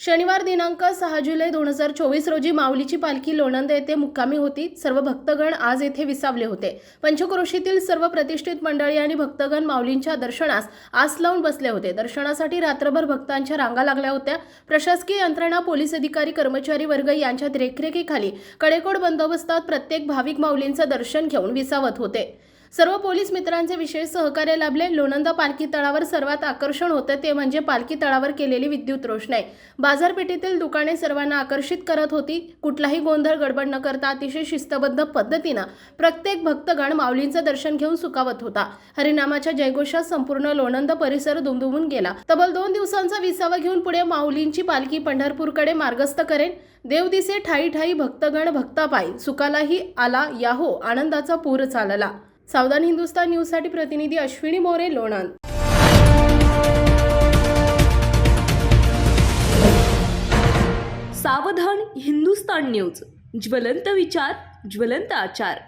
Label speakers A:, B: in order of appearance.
A: शनिवार दिनांक सहा जुलै दोन हजार चोवीस रोजी माऊलीची पालखी लोणंद येथे मुक्कामी होती. सर्व भक्तगण आज येथे विसावले होते. पंचक्रोशीतील सर्व प्रतिष्ठित मंडळी आणि भक्तगण माऊलींच्या दर्शनास आस लावून बसले होते. दर्शनासाठी रात्रभर भक्तांच्या रांगा लागल्या होत्या. प्रशासकीय यंत्रणा पोलीस अधिकारी कर्मचारी वर्ग यांच्या देखरेखीखाली कडेकोड बंदोबस्तात प्रत्येक भाविक माऊलींचं दर्शन घेऊन विसावत होते. सर्व पोलीस मित्रांचे विशेष सहकार्य लाभले. लोणंद पालखी तळावर सर्वात आकर्षण होतं ते म्हणजे पालखी तळावर केलेली विद्युत रोषणाई. बाजारपेठेतील दुकाने सर्वांना आकर्षित करत होती. कुठलाही गोंधळ गडबड न करता अतिशय शिस्तबद्ध पद्धतीनं प्रत्येक भक्तगण माऊलींचं दर्शन घेऊन सुखावत होता. हरिनामाच्या जयघोषात संपूर्ण लोणंद परिसर दुमदुमून गेला. तब्बल दोन दिवसांचा विसावा घेऊन पुढे माऊलींची पालखी पंढरपूरकडे मार्गस्थ करेन. देव दिसे ठाई ठाई भक्तगण भक्तापायी. सुखालाही आला याहो आनंदाचा पूर चालला. सावधान हिंदुस्तान न्यूजसाठी प्रतिनिधी अश्विनी मोरे लोणंद
B: सावधान हिंदुस्तान न्यूज. ज्वलंत विचार ज्वलंत आचार.